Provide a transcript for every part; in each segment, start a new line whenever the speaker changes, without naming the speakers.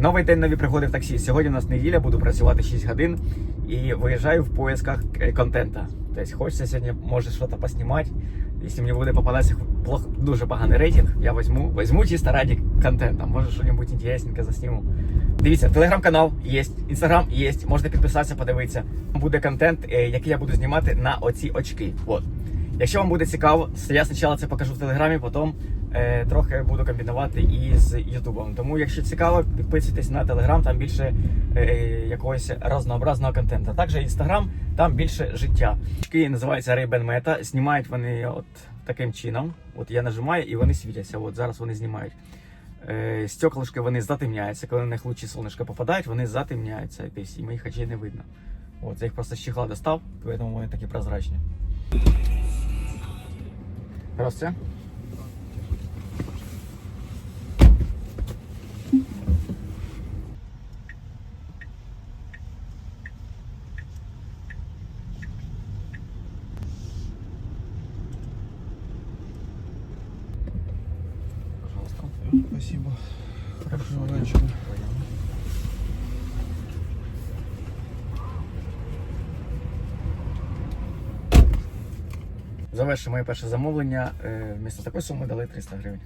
Новий день, нові пригоди в таксі. Сьогодні у нас неділя, буду працювати 6 годин і виїжджаю в поисках е, контента. Тобто хочеться сьогодні, може, щось поснімати. Якщо мені буде попадатися дуже поганий рейтинг, я візьму, візьму чисто раді контента. Може, щось інтересненьке засніму. Дивіться, телеграм-канал є, інстаграм є, можете підписатися, подивитися. Буде контент, е, який я буду знімати на оці очки. От. Якщо вам буде цікаво, я спочатку це покажу в телеграмі, потім трохи буду комбінувати і з Ютубом. Тому, якщо цікаво, підписуйтесь на телеграм, там більше е, якогось разнообразного контенту. Також інстаграм, там більше життя. Очки називаються Ray-Ban Meta. Знімають вони от таким чином. От я нажимаю і вони світяться. От зараз вони знімають. Е, стеклышки вони затемняються. Коли на них лучі сонечка попадають, вони затемняються. Тобто, і моїх очей не видно. От, я їх просто з чехла достав, тому вони такі прозрачні. Здравствуйте. Завершив моє перше замовлення. Е, Вмісто такої суми дали 300 гривень.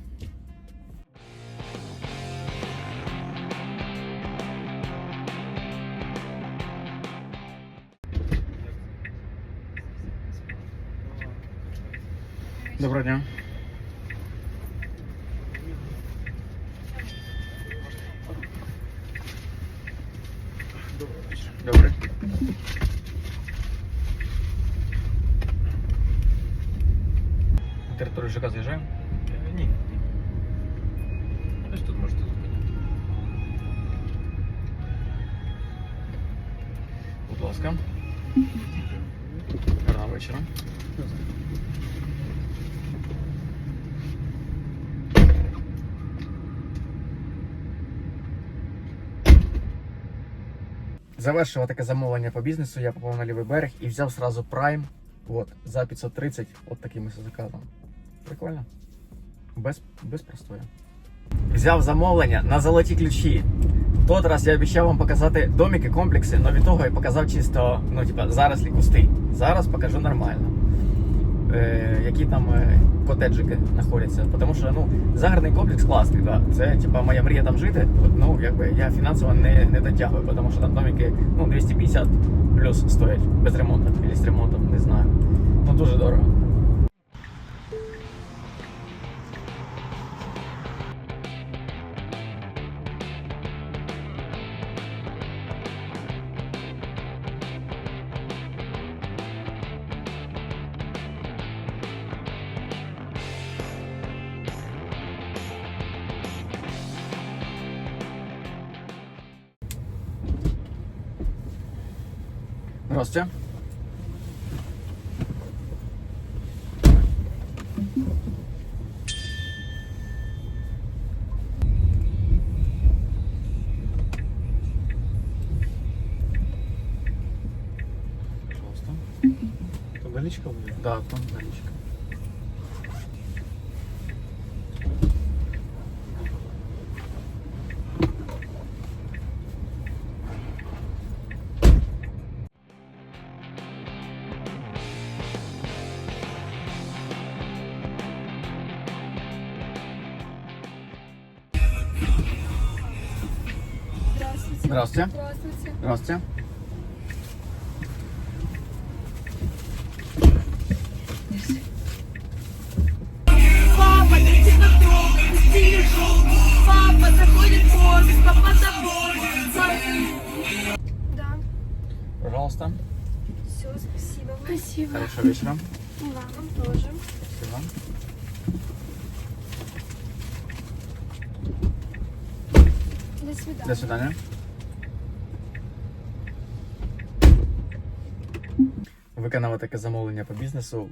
Доброго дня. ЖК з'їжджаємо?
Е, Ні. Ось тут можете зупиняти.
Будь ласка. Гарного вечора. Завершила таке замовлення по бізнесу, я попав на лівий берег і взяв сразу Prime от, за 530 от таким заказом. Прикольно. Без, без простою. Взяв замовлення на золоті ключі. Тот раз я обіцяв вам показати домики, комплекси, але від того я показав чисто, ну, типа, зарослі кусти. Зараз покажу нормально. Е, які там е, котеджики знаходяться. Тому що ну, загородний комплекс класний, да. Це типа моя мрія там жити. Ну, якби я фінансово не, не дотягую, тому що там домики ну, 250 плюс стоять без ремонту або з ремонтом, не знаю. Ну дуже дорого. Здравствуйте. Пожалуйста.
Там наличка будет?
Да, там наличка.
Здравствуйте.
Здравствуйте.
Здравствуйте.
Здравствуйте.
Папа, иди на дом, вижу. Папа заходит поезд, папа домой. Да,
Пожалуйста.
все, спасибо. Спасибо.
Хорошего вечера.
Вам тоже.
Спасибо.
До свидания.
До свидания. Виконав таке замовлення по бізнесу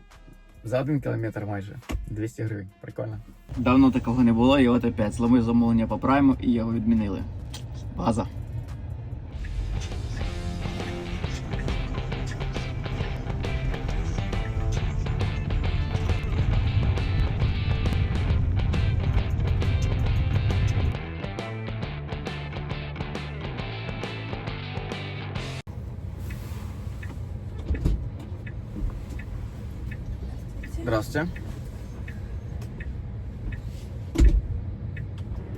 за один кілометр майже 200 гривень. Прикольно. Давно такого не було, і от опять зломив замовлення по прайму і його відмінили. База. Здравствуйте.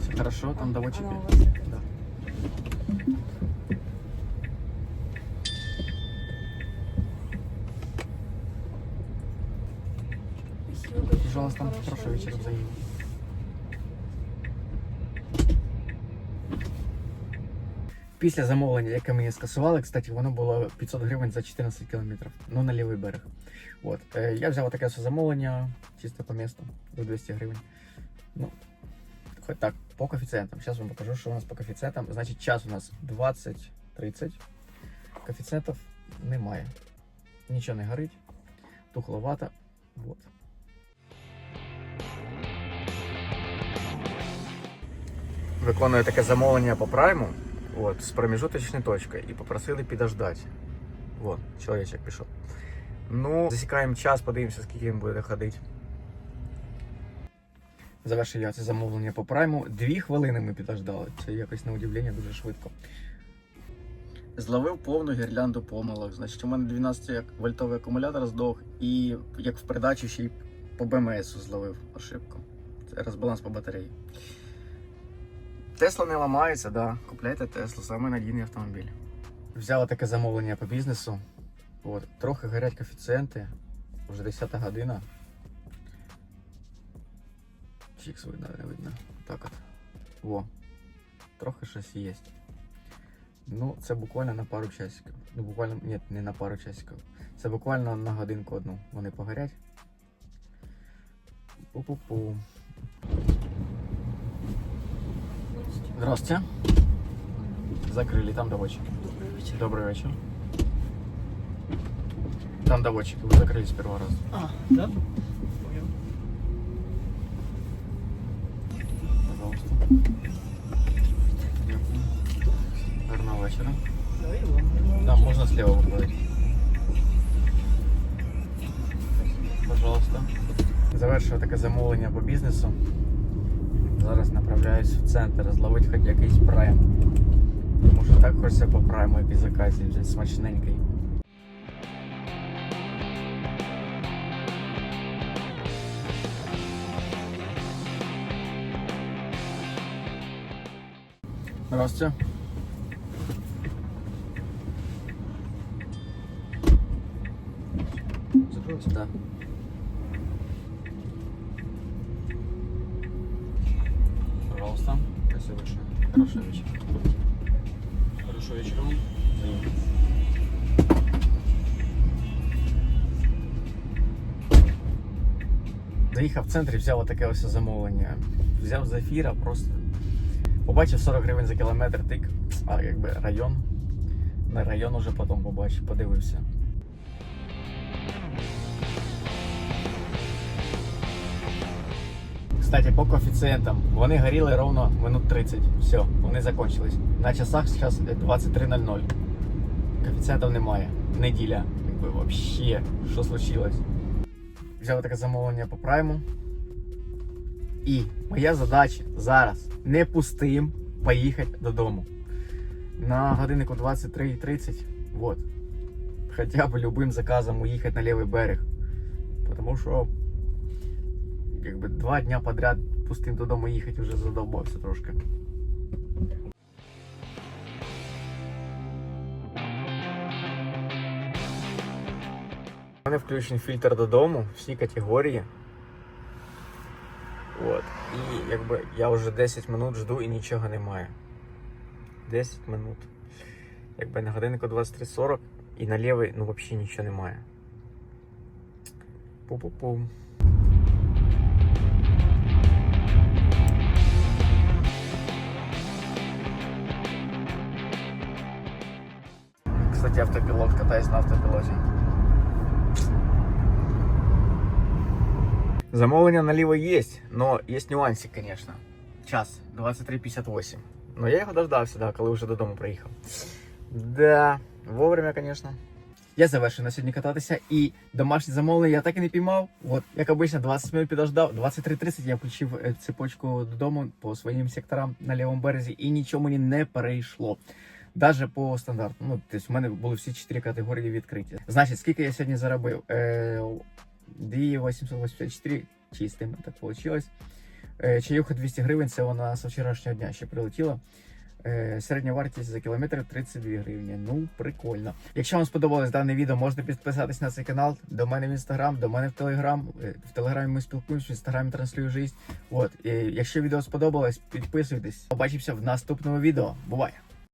Все хорошо, там доводчики? Да.
Спасибо большое.
Пожалуйста, хорошего вечера взаимно. Після замовлення, яке мені скасували, кстати, воно було 500 гривень за 14 кілометрів, ну на лівий берег. От. Е, я взяв таке замовлення чисто по місту за 200 гривень. Ну, хоч так, по коефіцієнтам. Зараз вам покажу, що у нас по коефіцієнтам. Значить, час у нас 20-30. Коефіцієнтів немає. Нічого не горить. Тухловато. Вот. Виконую таке замовлення по прайму от, з проміжуточною точкою і попросили підождати. От, чоловічок пішов. Ну, засікаємо час, подивимося, скільки він буде ходити. Завершив я це замовлення по прайму. Дві хвилини ми підождали. Це якось на удивлення дуже швидко. Зловив повну гірлянду помилок. Значить, у мене 12 вольтовий акумулятор здох, і як в передачі ще й по БМС зловив ошибку. Це розбаланс по батареї. Тесла не ламається, да. Купляйте Теслу, саме надійний автомобіль. Взяла таке замовлення по бізнесу. От, трохи горять коефіцієнти. Вже 10 година. Чікс видно, не видно. Так от. Во. Трохи щось є. Ну, це буквально на пару часиків. Ну, буквально, ні, не на пару часиків. Це буквально на годинку одну. Вони погорять. Пу-пу-пу. Здравствуйте. Закрыли, там доводчик. Добрый вечер. Добрый вечер. Там доводчик, вы закрыли с первого раза.
А, да?
Пожалуйста.
Верного вечера.
Там можно слева выходить. Пожалуйста. Завершую таке замовлення по бизнесу. Зараз направляюсь в центр зловити хоч якийсь прайм. Тому що так хочеться по прайму і заказі вже смачненький. Здравствуйте.
Закройся.
Да.
Спасибо большое.
Хорошего вечера.
Хорошего вечера.
Заїхав в центр і взяв таке ось замовлення. Взяв зафіра, просто побачив 40 гривень за кілометр тик, а якби район. На район уже потім побачив, подивився. Кстати, по коефіцієнтам вони горіли ровно минут 30. Все, вони закончились. На часах зараз 23.00. Коефіцієнтів немає. Неділя. Якби вообще, що случилось? Взяли таке замовлення по прайму. І моя задача зараз не пустим поїхати додому. На годиннику 23.30. Вот. Хоча б любим заказом уїхати на лівий берег. Тому що якби два дня подряд пустим додому їхати вже задовбався трошки. У мене включений фільтр додому, всі категорії. От. І якби я вже 10 минут жду і нічого немає. 10 минут. Якби на годиннику 23.40 і на лівий ну взагалі нічого немає. Пу-пу-пу. Кстати, автопилот, катаюсь на автопилоте. Замовлення наліво є, но є нюансик, конечно. Час 23.58. Но я його дождався, да, коли вже додому приїхав. Да, вовремя, конечно. Я завершив на сьогодні кататися і домашнє замовлення я так і не піймав. От, як обично, 20 минут підождав, 23.30 я включив е, цепочку додому по своїм секторам на лівому березі і нічого мені не перейшло. Даже по стандарту. Ну, тобто в мене були всі чотири категорії відкриті. Значить, скільки я сьогодні заробив? Е, дві 884 чистими, так вийшло. Чаюха 200 гривень, це вона з вчорашнього дня ще прилетіла. Е, Середня вартість за кілометр 32 гривні. Ну, прикольно. Якщо вам сподобалось дане відео, можете підписатись на цей канал. До мене в інстаграм, до мене в телеграм. Е, В телеграмі ми спілкуємося, в інстаграмі транслюю життя. От, і якщо відео сподобалось, підписуйтесь. Побачимося в наступному відео. Бувай!